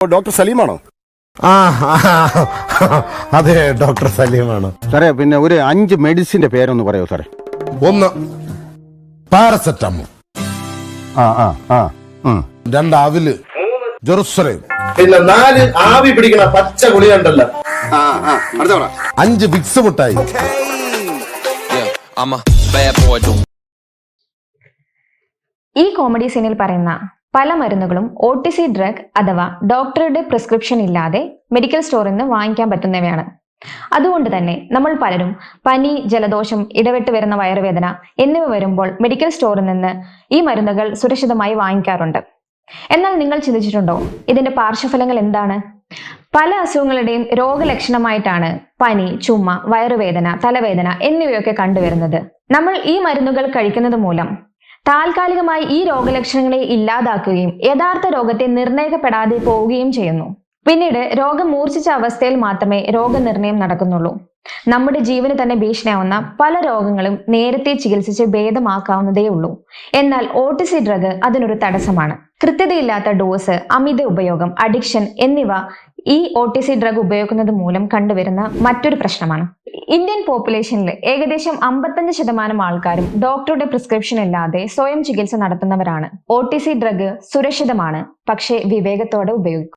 Doctor സലീമാണോ? ആ ആ, അതെ ഡോക്ടർ സലീമാണ്. സാറേ പിന്നെ ഒരു അഞ്ച് മെഡിസിന്റെ പേരൊന്ന് പറയോ സാറേ? ഒന്ന് പാരസെറ്റമോൾ. ആ ആ ആ ഉം. രണ്ട് അവിൽ ജെറുസലേം. പിന്നെ നാല് ആവി പിടിക്കണ പച്ച ഗുളികണ്ടല്ലോ അഞ്ച് വിക്സ് മുട്ടായി. Yeah, I'm a bad boy, ഈ കോമഡി സീനിൽ പറയുന്ന പല മരുന്നുകളും ഒ ടി സി ഡ്രഗ് അഥവാ ഡോക്ടറുടെ പ്രിസ്ക്രിപ്ഷൻ ഇല്ലാതെ മെഡിക്കൽ സ്റ്റോറിൽ നിന്ന് വാങ്ങിക്കാൻ പറ്റുന്നവയാണ്. അതുകൊണ്ട് തന്നെ നമ്മൾ പലരും പനി ജലദോഷം ഇടവിട്ട് വരുന്ന വയറുവേദന എന്നിവ വരുമ്പോൾ മെഡിക്കൽ സ്റ്റോറിൽ നിന്ന് ഈ മരുന്നുകൾ സുരക്ഷിതമായി വാങ്ങിക്കാറുണ്ട്. എന്നാൽ നിങ്ങൾ ചിന്തിച്ചിട്ടുണ്ടോ? ഇതിന്റെ പാർശ്വഫലങ്ങൾ എന്താണ്? പല അസുഖങ്ങളുടെയും രോഗലക്ഷണമായിട്ടാണ് പനി ചുമ വയറുവേദന തലവേദന എന്നിവയൊക്കെ കണ്ടുവരുന്നത്. നമ്മൾ ഈ മരുന്നുകൾ കഴിക്കുന്നത് മൂലം താൽക്കാലികമായി ഈ രോഗലക്ഷണങ്ങളെ ഇല്ലാതാക്കുകയും യഥാർത്ഥ രോഗത്തെ നിർണയിക്കപ്പെടാതെ പോവുകയും ചെയ്യുന്നു. പിന്നീട് രോഗം മൂർച്ഛിച്ച അവസ്ഥയിൽ മാത്രമേ രോഗനിർണയം നടക്കുന്നുള്ളൂ. നമ്മുടെ ജീവന് തന്നെ ഭീഷണിയാവുന്ന പല രോഗങ്ങളും നേരത്തെ ചികിത്സിച്ച് ഭേദമാക്കാവുന്നതേ ഉള്ളൂ. എന്നാൽ ഓട്ടിസി ഡ്രഗ് അതിനൊരു തടസ്സമാണ്. കൃത്യതയില്ലാത്ത ഡോസ് അമിത ഉപയോഗം അഡിക്ഷൻ എന്നിവ ഈ ഒ ടി സി ഡ്രഗ് ഉപയോഗിക്കുന്നത് മൂലം കണ്ടുവരുന്ന മറ്റൊരു പ്രശ്നമാണ്. ഇന്ത്യൻ പോപ്പുലേഷനിൽ ഏകദേശം അമ്പത്തഞ്ച് ശതമാനം ആൾക്കാരും ഡോക്ടറുടെ പ്രിസ്ക്രിപ്ഷൻ ഇല്ലാതെ സ്വയം ചികിത്സ നടത്തുന്നവരാണ്. ഒ ടി സി ഡ്രഗ് സുരക്ഷിതമാണ്. പക്ഷേ വിവേകത്തോടെ ഉപയോഗിക്കും.